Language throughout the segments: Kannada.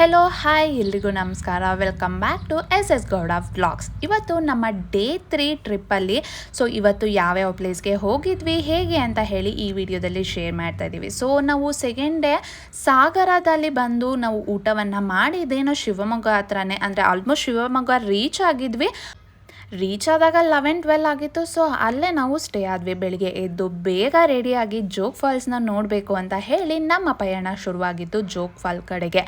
ಹೆಲೋ ಹಾಯ್ ಎಲ್ರಿಗೂ ನಮಸ್ಕಾರ. Welcome back to S S Gowd of blogs ಇವತ್ತು ನಮ್ಮ ಡೇ ತ್ರೀ ಟ್ರಿಪ್ಪಲ್ಲಿ ಸೊ ಇವತ್ತು ಯಾವ್ಯಾವ ಪ್ಲೇಸ್ಗೆ ಹೋಗಿದ್ವಿ, ಹೇಗೆ ಅಂತ ಹೇಳಿ ಈ ವಿಡಿಯೋದಲ್ಲಿ ಶೇರ್ ಮಾಡ್ತಾ ಇದ್ದೀವಿ ಸೊ ನಾವು ಸೆಕೆಂಡ್ ಡೇ ಸಾಗರದಲ್ಲಿ ಬಂದು ನಾವು ಊಟವನ್ನು ಮಾಡಿದ್ದೇನೋ ಶಿವಮೊಗ್ಗ ಹತ್ರನೇ, ಅಂದರೆ ಆಲ್ಮೋಸ್ಟ್ ಶಿವಮೊಗ್ಗ ರೀಚ್ ಆಗಿದ್ವಿ. ರೀಚ್ ಆದಾಗ ಲೆವೆನ್ ಟ್ವೆಲ್ ಆಗಿತ್ತು. ಸೊ ಅಲ್ಲೇ ನಾವು ಸ್ಟೇ ಆದ್ವಿ. ಬೆಳಿಗ್ಗೆ ಎದ್ದು ಬೇಗ ರೆಡಿಯಾಗಿ ಜೋಗ್ ಫಾಲ್ಸ್ನ ನೋಡಬೇಕು ಅಂತ ಹೇಳಿ ನಮ್ಮ ಪಯಣ ಶುರುವಾಗಿತ್ತು ಜೋಗ್ ಫಾಲ್ ಕಡೆಗೆ.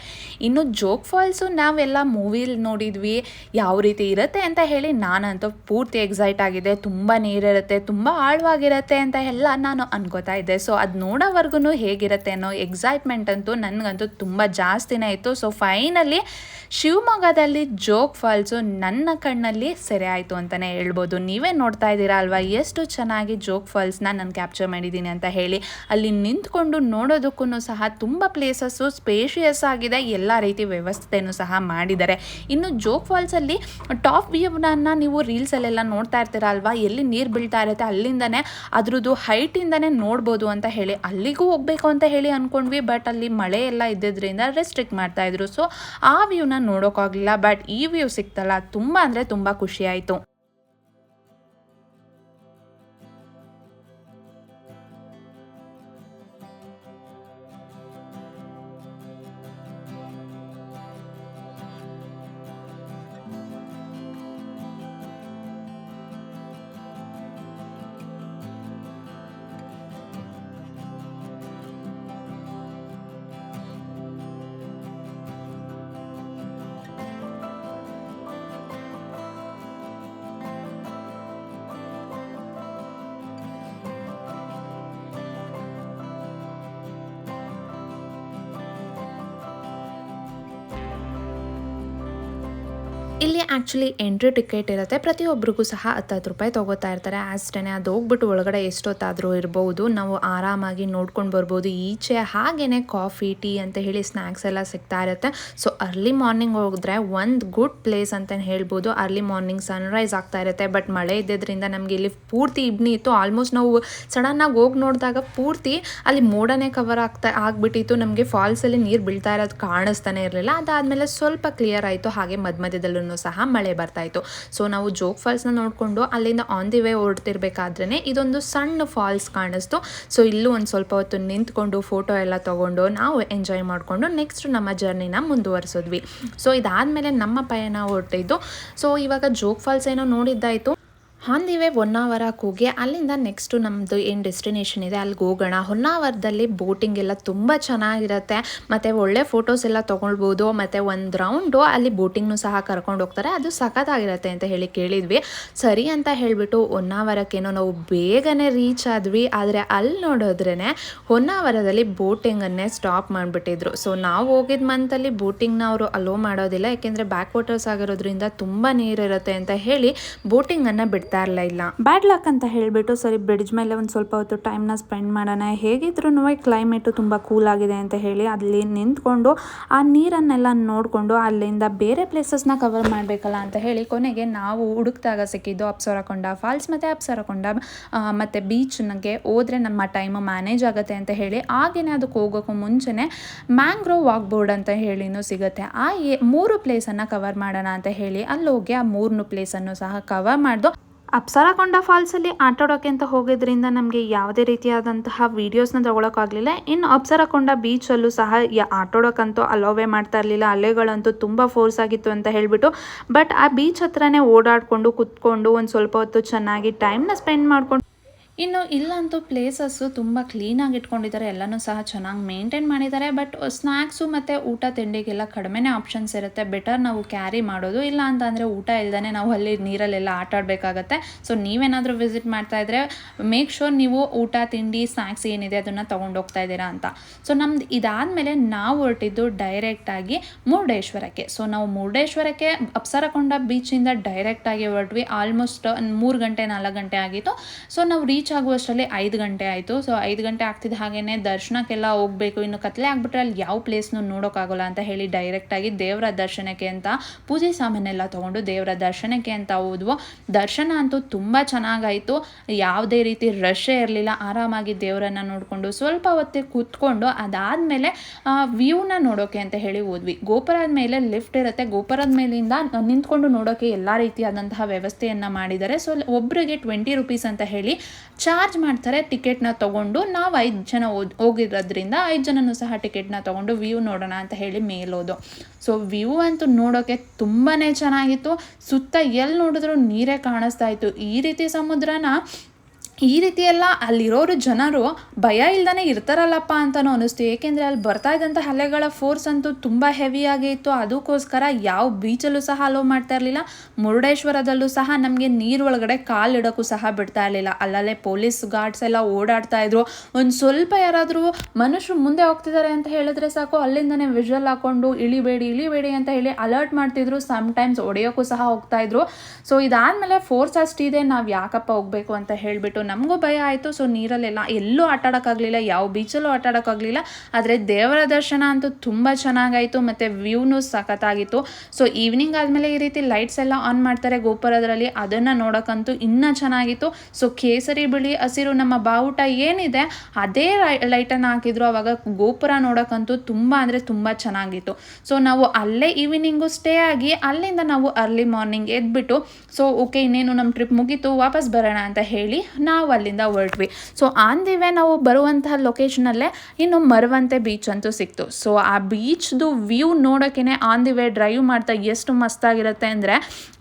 ಇನ್ನು ಜೋಗ್ ಫಾಲ್ಸು ನಾವೆಲ್ಲ ಮೂವಿಲಿ ನೋಡಿದ್ವಿ. ಯಾವ ರೀತಿ ಇರುತ್ತೆ ಅಂತ ಹೇಳಿ ನಾನಂತೂ ಪೂರ್ತಿ ಎಕ್ಸೈಟ್ ಆಗಿದೆ. ತುಂಬ ನೀರಿರುತ್ತೆ, ತುಂಬ ಆಳವಾಗಿರುತ್ತೆ ಅಂತ ಎಲ್ಲ ನಾನು ಅನ್ಕೋತಾ ಇದ್ದೆ. ಸೊ ಅದು ನೋಡೋವರೆಗೂ ಹೇಗಿರುತ್ತೆ ಅನ್ನೋ ಎಕ್ಸೈಟ್ಮೆಂಟ್ ಅಂತೂ ನನಗಂತೂ ತುಂಬ ಜಾಸ್ತಿನೇ ಇತ್ತು. ಸೊ ಫೈನಲಿ ಶಿವಮೊಗ್ಗದಲ್ಲಿ ಜೋಗ್ ಫಾಲ್ಸು ನನ್ನ ಕಣ್ಣಲ್ಲಿ ಸೆರೆ ಆಯಿತು. ಅಂತಲೇ ಹೇಳ್ಬೋದು. ನೀವೇ ನೋಡ್ತಾ ಇದ್ದೀರಾ ಅಲ್ವಾ? ಎಷ್ಟು ಚೆನ್ನಾಗಿ ಜೋಗ್ ಫಾಲ್ಸ್ನ ನಾನು ಕ್ಯಾಪ್ಚರ್ ಮಾಡಿದ್ದೀನಿ ಅಂತ ಹೇಳಿ. ಅಲ್ಲಿ ನಿಂತ್ಕೊಂಡು ನೋಡೋದಕ್ಕೂ ಸಹ ತುಂಬ ಪ್ಲೇಸಸ್ಸು ಸ್ಪೇಷಿಯಸ್ ಆಗಿದೆ. ಎಲ್ಲ ರೀತಿ ವ್ಯವಸ್ಥೆನೂ ಸಹ ಮಾಡಿದ್ದಾರೆ. ಇನ್ನು ಜೋಗ್ ಫಾಲ್ಸಲ್ಲಿ ಟಾಪ್ ವ್ಯೂನ ನೀವು ರೀಲ್ಸಲ್ಲೆಲ್ಲ ನೋಡ್ತಾ ಇರ್ತೀರ ಅಲ್ವಾ? ಎಲ್ಲಿ ನೀರು ಬೀಳ್ತಾ ಇರುತ್ತೆ ಅಲ್ಲಿಂದನೇ ಅದ್ರದ್ದು ಹೈಟಿಂದನೇ ನೋಡ್ಬೋದು ಅಂತ ಹೇಳಿ. ಅಲ್ಲಿಗೂ ಹೋಗಬೇಕು ಅಂತ ಹೇಳಿ ಅಂದ್ಕೊಂಡ್ವಿ ಬಟ್ ಅಲ್ಲಿ ಮಳೆ ಎಲ್ಲ ಇದ್ದಿದ್ದರಿಂದ ರೆಸ್ಟ್ರಿಕ್ಟ್ ಮಾಡ್ತಾ ಇದ್ರು. ಸೊ ಆ ವ್ಯೂನ ನೋಡೋಕ್ಕಾಗಲಿಲ್ಲ. ಬಟ್ ಈ ವ್ಯೂ ಸಿಕ್ತಲ್ಲ. ತುಂಬ ಅಂದರೆ ತುಂಬ ಖುಷಿ ಇಲ್ಲಿ ಆ್ಯಕ್ಚುಲಿ ಎಂಟ್ರಿ ಟಿಕೆಟ್ ಇರುತ್ತೆ. ಪ್ರತಿಯೊಬ್ಬರಿಗೂ ಸಹ ಹತ್ತತ್ತು ರೂಪಾಯಿ ತೊಗೋತಾ ಇರ್ತಾರೆ. ಅಷ್ಟೇ ಅದು ಹೋಗ್ಬಿಟ್ಟು ಒಳಗಡೆ ಎಷ್ಟೊತ್ತಾದರೂ ಇರ್ಬೋದು. ನಾವು ಆರಾಮಾಗಿ ನೋಡ್ಕೊಂಡು ಬರ್ಬೋದು. ಈಚೆ ಹಾಗೇ ಕಾಫಿ ಟೀ ಅಂತ ಹೇಳಿ ಸ್ನ್ಯಾಕ್ಸ್ ಎಲ್ಲ ಸಿಗ್ತಾ ಇರುತ್ತೆ. ಸೊ ಅರ್ಲಿ ಮಾರ್ನಿಂಗ್ ಹೋದ್ರೆ ಒಂದು ಗುಡ್ ಪ್ಲೇಸ್ ಅಂತ ಹೇಳ್ಬೋದು. ಅರ್ಲಿ ಮಾರ್ನಿಂಗ್ ಸನ್ರೈಸ್ ಆಗ್ತಾ ಇರುತ್ತೆ. ಬಟ್ ಮಳೆ ಇದ್ದಿದ್ದರಿಂದ ನಮಗೆ ಇಲ್ಲಿ ಪೂರ್ತಿ ಇಬ್ನಿ ಇತ್ತು. ಆಲ್ಮೋಸ್ಟ್ ನಾವು ಸಡನ್ನಾಗಿ ಹೋಗಿ ನೋಡಿದಾಗ ಪೂರ್ತಿ ಅಲ್ಲಿ ಮೋಡನೇ ಕವರ್ ಆಗ್ತಾ, ಆಗಿಬಿಟ್ಟಿತ್ತು. ನಮಗೆ ಫಾಲ್ಸಲ್ಲಿ ನೀರು ಬೀಳ್ತಾ ಇರೋದು ಕಾಣಿಸ್ತಾನೆ ಇರಲಿಲ್ಲ. ಅದಾದಮೇಲೆ ಸ್ವಲ್ಪ ಕ್ಲಿಯರ್ ಆಯಿತು. ಹಾಗೆ ಮಧ್ಯ ಮಧ್ಯದಲ್ಲೂ ಸಹ ಮಳೆ ಬರ್ತಾ ಇತ್ತು. ಸೊ ನಾವು ಜೋಗ್ ಫಾಲ್ಸ್ನ ನೋಡಿಕೊಂಡು ಅಲ್ಲಿಂದ ಆನ್ ದಿ ವೇ ಓಡ್ತಿರ್ಬೇಕಾದ್ರೆ ಇದೊಂದು ಸಣ್ಣ ಫಾಲ್ಸ್ ಕಾಣಿಸ್ತು. ಸೊ ಇಲ್ಲೂ ಒಂದು ಸ್ವಲ್ಪ ಹೊತ್ತು ನಿಂತ್ಕೊಂಡು ಫೋಟೋ ಎಲ್ಲ ತೊಗೊಂಡು ನಾವು ಎಂಜಾಯ್ ಮಾಡಿಕೊಂಡು ನೆಕ್ಸ್ಟ್ ನಮ್ಮ ಜರ್ನಿನ ಮುಂದುವರಿಸಿದ್ವಿ. ಸೊ ಇದಾದಮೇಲೆ ನಮ್ಮ ಪಯಣ ಹೊರಟಿದ್ದು ಸೊ ಇವಾಗ ಜೋಗ್ ಫಾಲ್ಸ್ ಏನೋ ನೋಡಿದ್ದಾಯಿತು. ಆನ್ ಹೊನ್ನಾವರ ಕೂಗಿ. ಅಲ್ಲಿಂದ ನೆಕ್ಸ್ಟು ನಮ್ಮದು ಏನು ಡೆಸ್ಟಿನೇಷನ್ ಇದೆ ಅಲ್ಲಿಗೆ ಹೋಗೋಣ. ಹೊನ್ನಾವರದಲ್ಲಿ ಬೋಟಿಂಗ್ ಎಲ್ಲ ತುಂಬ ಚೆನ್ನಾಗಿರುತ್ತೆ. ಮತ್ತು ಒಳ್ಳೆ ಫೋಟೋಸ್ ಎಲ್ಲ ತೊಗೊಳ್ಬೋದು. ಮತ್ತು ಒಂದು ರೌಂಡು ಅಲ್ಲಿ ಬೋಟಿಂಗ್ನು ಸಹ ಕರ್ಕೊಂಡು ಹೋಗ್ತಾರೆ. ಅದು ಸಖತ್ತಾಗಿರುತ್ತೆ ಅಂತ ಹೇಳಿ ಕೇಳಿದ್ವಿ. ಸರಿ ಅಂತ ಹೇಳಿಬಿಟ್ಟು ಹೊನ್ನಾವರಕ್ಕೇನೋ ನಾವು ಬೇಗನೆ ರೀಚ್ ಆದ್ವಿ. ಆದರೆ ಅಲ್ಲಿ ನೋಡಿದ್ರೇ ಹೊನ್ನಾವರದಲ್ಲಿ ಬೋಟಿಂಗನ್ನೇ ಸ್ಟಾಪ್ ಮಾಡಿಬಿಟ್ಟಿದ್ರು. ಸೊ ನಾವು ಹೋಗಿದ್ದ ಮಂತಲ್ಲಿ ಬೋಟಿಂಗ್ನ ಅವರು ಅಲೋ ಮಾಡೋದಿಲ್ಲ. ಯಾಕೆಂದರೆ ಬ್ಯಾಕ್ ವಾಟರ್ಸ್ ಆಗಿರೋದ್ರಿಂದ ತುಂಬ ನೀರಿರುತ್ತೆ ಅಂತ ಹೇಳಿ ಬೋಟಿಂಗನ್ನು ಬಿಡ್ತಾ ಇರಲಿಲ್ಲ ಬ್ಯಾಡ್ ಲಕ್ ಅಂತ ಹೇಳಿಬಿಟ್ಟು ಸರಿ ಬ್ರಿಡ್ಜ್ ಮೇಲೆ ಒಂದು ಸ್ವಲ್ಪ ಹೊತ್ತು ಟೈಮ್ನ ಸ್ಪೆಂಡ್ ಮಾಡೋಣ. ಹೇಗಿದ್ರು ಕ್ಲೈಮೇಟು ತುಂಬ ಕೂಲ್ ಆಗಿದೆ ಅಂತ ಹೇಳಿ ಅಲ್ಲಿ ನಿಂತ್ಕೊಂಡು ಆ ನೀರನ್ನೆಲ್ಲ ನೋಡಿಕೊಂಡು ಅಲ್ಲಿಂದ ಬೇರೆ ಪ್ಲೇಸಸ್ನ ಕವರ್ ಮಾಡಬೇಕಲ್ಲ ಅಂತ ಹೇಳಿ ಕೊನೆಗೆ ನಾವು ಹುಡುಕ್ದಾಗ ಸಿಕ್ಕಿದ್ದು ಅಪ್ಸರಕೊಂಡ ಫಾಲ್ಸ್ ಮತ್ತು ಅಪ್ಸರಕೊಂಡ ಮತ್ತು ಬೀಚ್ನಾಗೆ ಹೋದರೆ ನಮ್ಮ ಟೈಮು ಮ್ಯಾನೇಜ್ ಆಗುತ್ತೆ ಅಂತ ಹೇಳಿ ಆಗೇನೆ ಅದಕ್ಕೆ ಹೋಗೋಕ್ಕೂ ಮುಂಚೆನೆ ಮ್ಯಾಂಗ್ರೋವ್ ವಾಕ್ ಬೋರ್ಡ್ ಅಂತ ಹೇಳಿನೂ ಸಿಗುತ್ತೆ. ಆ ಮೂರು ಪ್ಲೇಸನ್ನು ಕವರ್ ಮಾಡೋಣ ಅಂತ ಹೇಳಿ ಅಲ್ಲಿ ಹೋಗಿ ಆ ಮೂರನ್ನು ಪ್ಲೇಸನ್ನು ಸಹ ಕವರ್ ಮಾಡ್ದು ಅಪ್ಸರಕೊಂಡ ಫಾಲ್ಸಲ್ಲಿ ಆಟಾಡೋಕೆ ಅಂತ ಹೋಗೋದ್ರಿಂದ ನಮಗೆ ಯಾವುದೇ ರೀತಿಯಾದಂತಹ ವೀಡಿಯೋಸ್ನ ತೊಗೊಳಕ್ಕಾಗಲಿಲ್ಲ. ಇನ್ನು ಅಪ್ಸರಕೊಂಡ ಬೀಚಲ್ಲೂ ಸಹ ಯ ಆಟಾಡೋಕ್ಕಂತೂ ಅಲೋವೇ ಮಾಡ್ತಾ ಇರಲಿಲ್ಲ. ಅಲೆಗಳಂತೂ ತುಂಬ ಫೋರ್ಸ್ ಆಗಿತ್ತು ಅಂತ ಹೇಳಿಬಿಟ್ಟು. ಬಟ್ ಆ ಬೀಚ್ ಹತ್ರನೇ ಓಡಾಡಿಕೊಂಡು ಕುತ್ಕೊಂಡು ಒಂದು ಸ್ವಲ್ಪ ಹೊತ್ತು ಚೆನ್ನಾಗಿ ಟೈಮ್ನ ಸ್ಪೆಂಡ್ ಮಾಡ್ಕೊಂಡು ಇನ್ನು ಇಲ್ಲಂತೂ ಪ್ಲೇಸಸ್ಸು ತುಂಬ ಕ್ಲೀನಾಗಿ ಇಟ್ಕೊಂಡಿದ್ದಾರೆ. ಎಲ್ಲನೂ ಸಹ ಚೆನ್ನಾಗಿ ಮೇಂಟೈನ್ ಮಾಡಿದ್ದಾರೆ. ಬಟ್ ಸ್ನ್ಯಾಕ್ಸು ಮತ್ತು ಊಟ ತಿಂಡಿಗೆಲ್ಲ ಕಡಿಮೆನೇ ಆಪ್ಷನ್ಸ್ ಇರುತ್ತೆ. ಬೆಟರ್ ನಾವು ಕ್ಯಾರಿ ಮಾಡೋದು. ಇಲ್ಲ ಅಂತಂದರೆ ಊಟ ಇಲ್ಲದೇ ನಾವು ಅಲ್ಲಿ ನೀರಲ್ಲೆಲ್ಲ ಆಟ ಆಡಬೇಕಾಗತ್ತೆ. ಸೊ ನೀವೇನಾದರೂ ವಿಸಿಟ್ ಮಾಡ್ತಾ ಇದ್ರೆ ಮೇಕ್ ಶೋರ್ ನೀವು ಊಟ, ತಿಂಡಿ ಸ್ನ್ಯಾಕ್ಸ್ ಏನಿದೆ ಅದನ್ನು ತೊಗೊಂಡೋಗ್ತಾ ಇದ್ದೀರಾ ಅಂತ. ಸೊ ನಮ್ದು ಇದಾದಮೇಲೆ ನಾವು ಹೊರಟಿದ್ದು ಡೈರೆಕ್ಟಾಗಿ ಮುರುಡೇಶ್ವರಕ್ಕೆ. ಸೊ ನಾವು ಮುರುಡೇಶ್ವರಕ್ಕೆ ಅಪ್ಸರಕೊಂಡ ಬೀಚಿಂದ ಡೈರೆಕ್ಟಾಗಿ ಹೊರಟ್ವಿ. ಆಲ್ಮೋಸ್ಟ್ ಮೂರು ಗಂಟೆ, ನಾಲ್ಕು ಗಂಟೆ ಆಗಿತ್ತು. ಸೊ ನಾವು ರೀಚ್ ರೀಚ್ ಆಗುವಷ್ಟರಲ್ಲಿ ಐದು ಗಂಟೆ ಆಯಿತು. ಸೊ ಐದು ಗಂಟೆ ಆಗ್ತಿದ್ದ ಹಾಗೇ ದರ್ಶನಕ್ಕೆಲ್ಲ ಹೋಗಬೇಕು. ಇನ್ನು ಕತ್ಲೆ ಆಗ್ಬಿಟ್ರೆ ಅಲ್ಲಿ ಯಾವ ಪ್ಲೇಸ್ನು ನೋಡೋಕ್ಕಾಗಲ್ಲ ಅಂತ ಹೇಳಿ ಡೈರೆಕ್ಟಾಗಿ ದೇವರ ದರ್ಶನಕ್ಕೆ ಅಂತ ಪೂಜೆ ಸಾಮಾನೆಲ್ಲ ತೊಗೊಂಡು ದೇವರ ದರ್ಶನಕ್ಕೆ ಅಂತ ಹೋದ್ವು. ದರ್ಶನ ಅಂತೂ ತುಂಬ ಚೆನ್ನಾಗಾಯಿತು. ಯಾವುದೇ ರೀತಿ ರಶ್ಶೇ ಇರಲಿಲ್ಲ. ಆರಾಮಾಗಿ ದೇವರನ್ನು ನೋಡಿಕೊಂಡು ಸ್ವಲ್ಪ ಹೊತ್ತಿಗೆ ಕೂತ್ಕೊಂಡು ಅದಾದಮೇಲೆ ವ್ಯೂನ ನೋಡೋಕೆ ಅಂತ ಹೇಳಿ ಹೋದ್ವಿ. ಗೋಪುರದ ಮೇಲೆ ಲಿಫ್ಟ್ ಇರುತ್ತೆ. ಗೋಪುರದ ಮೇಲಿಂದ ನಿಂತ್ಕೊಂಡು ನೋಡೋಕೆ ಎಲ್ಲ ರೀತಿಯಾದಂತಹ ವ್ಯವಸ್ಥೆಯನ್ನು ಮಾಡಿದ್ದಾರೆ. ಸೊ ಒಬ್ಬರಿಗೆ ಟ್ವೆಂಟಿ ರುಪೀಸ್ ಅಂತ ಹೇಳಿ ಚಾರ್ಜ್ ಮಾಡ್ತಾರೆ ಟಿಕೆಟ್ನ ತೊಗೊಂಡು ನಾವು ಐದು ಜನ ಹೋಗಿರೋದ್ರಿಂದ ಐದು ಜನನೂ ಸಹ ಟಿಕೆಟ್ನ ತೊಗೊಂಡು ವ್ಯೂ ನೋಡೋಣ ಅಂತ ಹೇಳಿ ಮೇಲೋದು. ಸೊ ವ್ಯೂ ಅಂತೂ ನೋಡೋಕ್ಕೆ ತುಂಬಾ ಚೆನ್ನಾಗಿತ್ತು. ಸುತ್ತ ಎಲ್ಲಿ ನೋಡಿದ್ರು ನೀರೇ ಕಾಣಿಸ್ತಾ ಇತ್ತು. ಈ ರೀತಿ ಸಮುದ್ರನ ಈ ರೀತಿ ಎಲ್ಲ ಅಲ್ಲಿರೋರು ಜನರು ಭಯ ಇಲ್ದೇ ಇರ್ತಾರಲ್ಲಪ್ಪ ಅಂತಲೂ ಅನಿಸ್ತು ಏಕೆಂದರೆ ಅಲ್ಲಿ ಬರ್ತಾ ಇದ್ದಂಥ ಅಲೆಗಳ ಫೋರ್ಸ್ ಅಂತೂ ತುಂಬ ಹೆವಿಯಾಗಿ ಇತ್ತು. ಅದಕ್ಕೋಸ್ಕರ ಯಾವ ಬೀಚಲ್ಲೂ ಸಹ ಅಲೋ ಮಾಡ್ತಾ ಇರಲಿಲ್ಲ. ಮುರುಡೇಶ್ವರದಲ್ಲೂ ಸಹ ನಮಗೆ ನೀರು ಒಳಗಡೆ ಕಾಲು ಇಡೋಕ್ಕೂ ಸಹ ಬಿಡ್ತಾ ಇರಲಿಲ್ಲ. ಅಲ್ಲಲ್ಲೇ ಪೊಲೀಸ್ ಗಾರ್ಡ್ಸ್ ಎಲ್ಲ ಓಡಾಡ್ತಾ ಇದ್ರು. ಒಂದು ಸ್ವಲ್ಪ ಯಾರಾದರೂ ಮನುಷ್ಯರು ಮುಂದೆ ಹೋಗ್ತಿದ್ದಾರೆ ಅಂತ ಹೇಳಿದ್ರೆ ಸಾಕು. ಅಲ್ಲಿಂದನೇ ವಿಜುವಲ್ ಹಾಕೊಂಡು ಇಳಿಬೇಡಿ ಇಳಿಬೇಡಿ ಅಂತ ಹೇಳಿ ಅಲರ್ಟ್ ಮಾಡ್ತಿದ್ರು. ಟೈಮ್ಸ್ ಹೊಡೆಯೋಕ್ಕೂ ಸಹ ಹೋಗ್ತಾ ಇದ್ರು. ಸೊ ಇದಾದಮೇಲೆ ಫೋರ್ಸ್ ಅಷ್ಟಿದೆ. ನಾವು ಯಾಕಪ್ಪ ಹೋಗಬೇಕು ಅಂತ ಹೇಳಿಬಿಟ್ಟು ನಮಗೂ ಭಯ ಆಯಿತು. ಸೊ ನೀರಲ್ಲೆಲ್ಲ ಎಲ್ಲೂ ಆಟಾಡೋಕ್ಕಾಗಲಿಲ್ಲ, ಯಾವ ಬೀಚಲ್ಲೂ ಆಟಾಡೋಕ್ಕಾಗಲಿಲ್ಲ. ಆದರೆ ದೇವರ ದರ್ಶನ ಅಂತೂ ತುಂಬ ಚೆನ್ನಾಗಾಯಿತು, ಮತ್ತು ವ್ಯೂನು ಸಖತ್ತಾಗಿತ್ತು. ಸೊ ಈವ್ನಿಂಗ್ ಆದಮೇಲೆ ಈ ರೀತಿ ಲೈಟ್ಸ್ ಎಲ್ಲ ಆನ್ ಮಾಡ್ತಾರೆ ಗೋಪುರದಲ್ಲಿ ಅದನ್ನು ನೋಡೋಕ್ಕಂತೂ ಇನ್ನೂ ಚೆನ್ನಾಗಿತ್ತು. ಸೊ ಕೇಸರಿ ಬಿಳಿ ಹಸಿರು ನಮ್ಮ ಬಾವುಟ ಏನಿದೆ, ಅದೇ ಲೈಟನ್ನು ಹಾಕಿದ್ರು. ಆವಾಗ ಗೋಪುರ ನೋಡೋಕ್ಕಂತೂ ತುಂಬ ಅಂದರೆ ತುಂಬ ಚೆನ್ನಾಗಿತ್ತು. ಸೊ ನಾವು ಅಲ್ಲೇ ಈವ್ನಿಂಗು ಸ್ಟೇ ಆಗಿ ಅಲ್ಲಿಂದ ನಾವು ಅರ್ಲಿ ಮಾರ್ನಿಂಗ್ ಎದ್ಬಿಟ್ಟು ಸೊ ಓಕೆ ಇನ್ನೇನು ನಮ್ಮ ಟ್ರಿಪ್ ಮುಗೀತು, ವಾಪಸ್ ಬರೋಣ ಅಂತ ಹೇಳಿ ನಾವು ನಾವು ಅಲ್ಲಿಂದ ಹೊರಟ್ವಿ. ಸೊ ಆನ್ ದಿ ವೇ ನಾವು ಬರುವಂತಹ ಲೊಕೇಶನಲ್ಲೇ ಇನ್ನು ಮರವಂತೆ ಬೀಚ್ ಅಂತೂ ಸಿಕ್ತು. ಸೊ ಆ ಬೀಚ್ದು ವ್ಯೂ ನೋಡೋಕೆ ಆನ್ ದಿ ವೇ ಡ್ರೈವ್ ಮಾಡ್ತಾ ಎಷ್ಟು ಮಸ್ತಾಗಿರುತ್ತೆ ಅಂದರೆ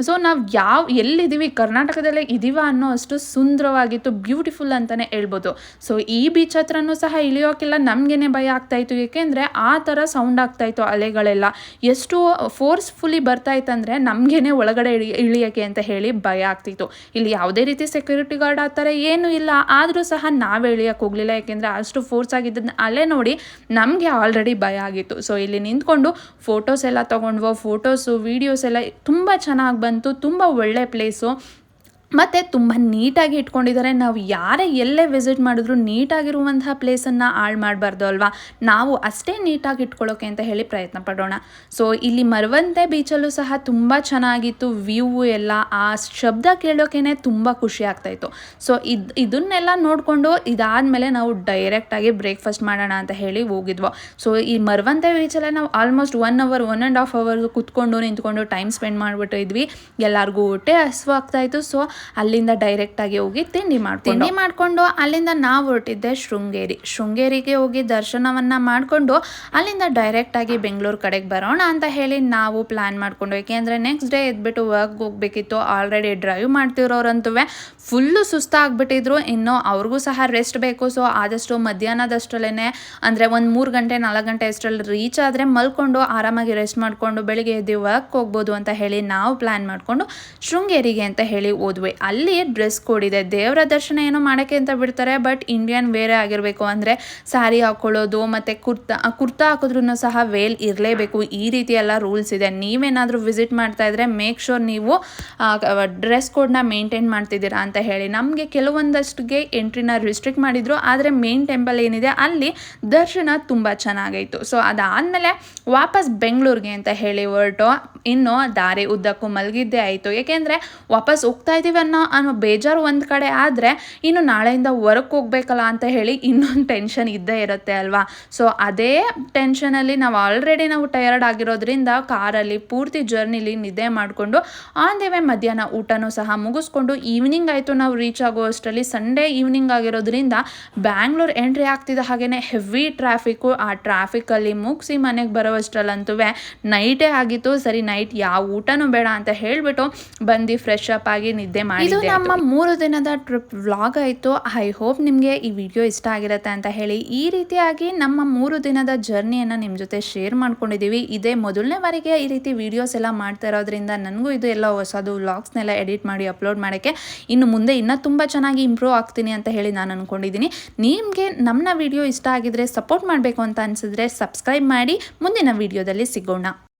ಸೊ ನಾವು ಯಾವ, ಎಲ್ಲಿದ್ದೀವಿ, ಕರ್ನಾಟಕದಲ್ಲೇ ಇದೀವ ಅನ್ನೋ ಅಷ್ಟು ಸುಂದರವಾಗಿತ್ತು ಬ್ಯೂಟಿಫುಲ್ ಅಂತಲೇ ಹೇಳ್ಬೋದು. ಸೊ ಈ ಬೀಚ್ ಹತ್ರನೂ ಸಹ ಇಳಿಯೋಕ್ಕೆಲ್ಲ ನಮಗೇನೆ ಭಯ ಆಗ್ತಾಯಿತ್ತು ಏಕೆಂದರೆ ಆ ಥರ ಸೌಂಡ್ ಆಗ್ತಾಯಿತ್ತು ಅಲೆಗಳೆಲ್ಲ. ಎಷ್ಟು ಫೋರ್ಸ್ಫುಲಿ ಬರ್ತಾ ಇತ್ತಂದರೆ ನಮಗೇನೆ ಒಳಗಡೆ ಇಳಿ, ಇಳಿಯೋಕ್ಕೆ ಅಂತ ಹೇಳಿ ಭಯ ಆಗ್ತಿತ್ತು. ಇಲ್ಲಿ ಯಾವುದೇ ರೀತಿ ಸೆಕ್ಯೂರಿಟಿ ಗಾರ್ಡ್ ಆ ಥರ ಏನೂ ಇಲ್ಲ. ಆದರೂ ಸಹ ನಾವು ಎಳಿಯೋಕ್ಕೆ ಹೋಗಲಿಲ್ಲ. ಯಾಕೆಂದರೆ ಅಷ್ಟು ಫೋರ್ಸ್ ಆಗಿದ್ದನ್ನು ಅಲ್ಲೇ ನೋಡಿ ನಮಗೆ ಆಲ್ರೆಡಿ ಭಯ ಆಗಿತ್ತು. ಸೊ ಇಲ್ಲಿ ನಿಂತ್ಕೊಂಡು ಫೋಟೋಸ್ ಎಲ್ಲ ತೊಗೊಂಡ್ವೋ ಫೋಟೋಸು ವೀಡಿಯೋಸ್ ಎಲ್ಲ ತುಂಬ ಚೆನ್ನಾಗಿ ಬಂತು. ತುಂಬ ಒಳ್ಳೆ ಪ್ಲೇಸು ಮತ್ತು ತುಂಬ ನೀಟಾಗಿ ಇಟ್ಕೊಂಡಿದ್ದಾರೆ. ನಾವು ಯಾರೇ ಎಲ್ಲೇ ವಿಸಿಟ್ ಮಾಡಿದ್ರು ನೀಟಾಗಿರುವಂತಹ ಪ್ಲೇಸನ್ನು ಹಾಳು ಮಾಡಬಾರ್ದು ಅಲ್ವಾ? ನಾವು ಅಷ್ಟೇ ನೀಟಾಗಿ ಇಟ್ಕೊಳ್ಳೋಕೆ ಅಂತ ಹೇಳಿ ಪ್ರಯತ್ನ ಪಡೋಣ. ಸೊ ಇಲ್ಲಿ ಮರವಂತೆ ಬೀಚಲ್ಲೂ ಸಹ ತುಂಬ ಚೆನ್ನಾಗಿತ್ತು. ವ್ಯೂ ಎಲ್ಲ, ಆ ಶಬ್ದ ಕೇಳೋಕೆ ತುಂಬ ಖುಷಿ ಆಗ್ತಾಯಿತ್ತು ಸೊ ಇದು, ಇದನ್ನೆಲ್ಲ ನೋಡಿಕೊಂಡು ಇದಾದಮೇಲೆ ನಾವು ಡೈರೆಕ್ಟಾಗಿ ಬ್ರೇಕ್ಫಾಸ್ಟ್ ಮಾಡೋಣ ಅಂತ ಹೇಳಿ ಹೋಗಿದ್ವು. ಸೊ ಈ ಮರವಂತೆ ಬೀಚಲ್ಲೇ ನಾವು almost one hour one and half hour ಕುತ್ಕೊಂಡು ನಿಂತ್ಕೊಂಡು ಟೈಮ್ ಸ್ಪೆಂಡ್ ಮಾಡಿಬಿಟ್ಟು ಇದ್ವಿ. ಎಲ್ಲರಿಗೂ ಹೊಟ್ಟೆ ಹಸಿವಾಗ್ತಾಯಿತ್ತು ಸೊ ಅಲ್ಲಿಂದ ಡೈರೆಕ್ಟಾಗಿ ಹೋಗಿ ತಿಂಡಿ ಮಾಡಿ ತಿಂಡಿ ಮಾಡಿಕೊಂಡು ಅಲ್ಲಿಂದ ನಾವು ಹೊರಟಿದ್ದೆ ಶೃಂಗೇರಿ. ಶೃಂಗೇರಿಗೆ ಹೋಗಿ ದರ್ಶನವನ್ನು ಮಾಡಿಕೊಂಡು ಅಲ್ಲಿಂದ ಡೈರೆಕ್ಟಾಗಿ ಬೆಂಗಳೂರು ಕಡೆಗೆ ಬರೋಣ ಅಂತ ಹೇಳಿ ನಾವು ಪ್ಲ್ಯಾನ್ ಮಾಡಿಕೊಂಡು ಏಕೆಂದರೆ ನೆಕ್ಸ್ಟ್ ಡೇ ಎದ್ಬಿಟ್ಟು ವರ್ಕ್ ಹೋಗ್ಬೇಕಿತ್ತು. ಆಲ್ರೆಡಿ ಡ್ರೈವ್ ಮಾಡ್ತಿರೋರಂತೂ ಫುಲ್ಲು ಸುಸ್ತಾಗ್ಬಿಟ್ಟಿದ್ರು. ಇನ್ನು ಅವ್ರಿಗೂ ಸಹ ರೆಸ್ಟ್ ಬೇಕು. ಸೊ ಆದಷ್ಟು ಮಧ್ಯಾಹ್ನದಷ್ಟರಲ್ಲೇ ಅಂದರೆ ಒಂದು ಮೂರು ಗಂಟೆ ನಾಲ್ಕು ಗಂಟೆ ಅಷ್ಟರಲ್ಲಿ ರೀಚ್ ಆದರೆ ಮಲ್ಕೊಂಡು ಆರಾಮಾಗಿ ರೆಸ್ಟ್ ಮಾಡಿಕೊಂಡು ಬೆಳಿಗ್ಗೆ ಎದ್ದು ವರ್ಕ್ ಹೋಗ್ಬೋದು ಅಂತ ಹೇಳಿ ನಾವು ಪ್ಲ್ಯಾನ್ ಮಾಡಿಕೊಂಡು ಶೃಂಗೇರಿಗೆ ಅಂತ ಹೇಳಿ ಹೋದ್ವಿ. ಅಲ್ಲಿ ಡ್ರೆಸ್ ಕೋಡ್ ಇದೆ. ದೇವರ ದರ್ಶನ ಏನೋ ಮಾಡೋಕ್ಕೆ ಅಂತ ಬಿಡ್ತಾರೆ ಬಟ್ ಇಂಡಿಯನ್ ಬೇರೆ ಆಗಿರಬೇಕು ಅಂದರೆ ಸಾರಿ ಹಾಕ್ಕೊಳ್ಳೋದು ಮತ್ತು ಕುರ್ತಾ ಕುರ್ತಾ ಹಾಕಿದ್ರೂ ಸಹ ವೇಲ್ ಇರಲೇಬೇಕು. ಈ ರೀತಿ ಎಲ್ಲ ರೂಲ್ಸ್ ಇದೆ. ನೀವೇನಾದರೂ ವಿಸಿಟ್ ಮಾಡ್ತಾ ಇದ್ರೆ ಮೇಕ್ ಶೋರ್ ನೀವು ಡ್ರೆಸ್ ಕೋಡ್ನ ಮೇಂಟೈನ್ ಮಾಡ್ತಿದ್ದೀರಾ ಅಂತ ಹೇಳಿ. ನಮಗೆ ಕೆಲವೊಂದಷ್ಟಿಗೆ ಎಂಟ್ರಿನ ರಿಸ್ಟ್ರಿಕ್ಟ್ ಮಾಡಿದ್ರು, ಆದರೆ ಮೇನ್ ಟೆಂಪಲ್ ಏನಿದೆ, ಅಲ್ಲಿ ದರ್ಶನ ತುಂಬ ಚೆನ್ನಾಗಾಯಿತು ಸೊ ಅದಾದಮೇಲೆ ವಾಪಸ್ ಬೆಂಗಳೂರಿಗೆ ಅಂತ ಹೇಳಿ ಹೊರಟು. ಇನ್ನು ದಾರಿ ಉದ್ದಕ್ಕೂ ಮಲಗಿದ್ದೇ ಆಯಿತು. ಏಕೆಂದರೆ ವಾಪಸ್ ಹೋಗ್ತಾ ಇದ್ದೀವಿ ಅನ್ನೋ ಅನ್ನೋ ಬೇಜಾರು ಒಂದು ಕಡೆ ಆದರೆ ಇನ್ನು ನಾಳೆಯಿಂದ ವರ್ಕ್ ಹೋಗ್ಬೇಕಲ್ಲ ಅಂತ ಹೇಳಿ ಇನ್ನೊಂದು ಟೆನ್ಷನ್ ಇದ್ದೇ ಇರುತ್ತೆ ಅಲ್ವಾ? ಸೊ ಅದೇ ಟೆನ್ಷನಲ್ಲಿ ನಾವು ಆಲ್ರೆಡಿ ನಾವು ಟಯರ್ಡ್ ಆಗಿರೋದ್ರಿಂದ ಕಾರಲ್ಲಿ ಪೂರ್ತಿ ಜರ್ನಿಲಿ ನಿದ್ದೆ ಮಾಡಿಕೊಂಡು ಆನ್ ದೇ ವೇ ಮಧ್ಯಾಹ್ನ ಊಟನೂ ಸಹ ಮುಗಿಸ್ಕೊಂಡು ಈವ್ನಿಂಗ್ ಆಯಿತು ನಾವು ರೀಚ್ ಆಗೋ ಅಷ್ಟರಲ್ಲಿ ಸಂಡೇ ಈವ್ನಿಂಗ್ ಆಗಿರೋದ್ರಿಂದ ಬ್ಯಾಂಗ್ಳೂರ್ ಎಂಟ್ರಿ ಆಗ್ತಿದ್ದ ಹಾಗೆಯೇ ಹೆವಿ ಟ್ರಾಫಿಕ್ಕು ಆ ಟ್ರಾಫಿಕ್ಕಲ್ಲಿ ಮುಗಿಸಿ ಮನೆಗೆ ಬರೋ ಅಷ್ಟರಲ್ಲಂತೂ ನೈಟೇ ಆಗಿತ್ತು. ಸರಿ ನೈಟ್ ಯಾವ ಊಟನೂ ಬೇಡ ಅಂತ ಹೇಳಿಬಿಟ್ಟು ಬಂದು ಫ್ರೆಶ್ ಅಪ್ ಆಗಿ ನಿದ್ದೆ ಇದು ನಮ್ಮ ಮೂರು ದಿನದ ಟ್ರಿಪ್ ವ್ಲಾಗ್ ಆಯಿತು. ಐ ಹೋಪ್ ನಿಮಗೆ ಈ ವಿಡಿಯೋ ಇಷ್ಟ ಆಗಿರುತ್ತೆ ಅಂತ ಹೇಳಿ. ಈ ರೀತಿಯಾಗಿ ನಮ್ಮ ಮೂರು ದಿನದ ಜರ್ನಿಯನ್ನು ನಿಮ್ಮ ಜೊತೆ ಶೇರ್ ಮಾಡ್ಕೊಂಡಿದ್ದೀವಿ ಇದೇ ಮೊದಲನೇ ಬಾರಿಗೆ ಈ ರೀತಿ ವಿಡಿಯೋಸ್ ಎಲ್ಲ ಮಾಡ್ತಾ ಇರೋದ್ರಿಂದ ನನಗೂ ಇದು ಎಲ್ಲ ಹೊಸದು ವ್ಲಾಗ್ಸ್ನೆಲ್ಲ ಎಡಿಟ್ ಮಾಡಿ ಅಪ್ಲೋಡ್ ಮಾಡೋಕ್ಕೆ ಇನ್ನು ಮುಂದೆ ಇನ್ನೂ ತುಂಬ ಚೆನ್ನಾಗಿ ಇಂಪ್ರೂವ್ ಆಗ್ತೀನಿ ಅಂತ ಹೇಳಿ ನಾನು ಅಂದ್ಕೊಂಡಿದ್ದೀನಿ ನಿಮಗೆ ನಮ್ಮ ವಿಡಿಯೋ ಇಷ್ಟ ಆಗಿದ್ರೆ ಸಪೋರ್ಟ್ ಮಾಡಬೇಕು ಅಂತ ಅನಿಸಿದ್ರೆ ಸಬ್ಸ್ಕ್ರೈಬ್ ಮಾಡಿ. ಮುಂದಿನ ವಿಡಿಯೋದಲ್ಲಿ ಸಿಗೋಣ.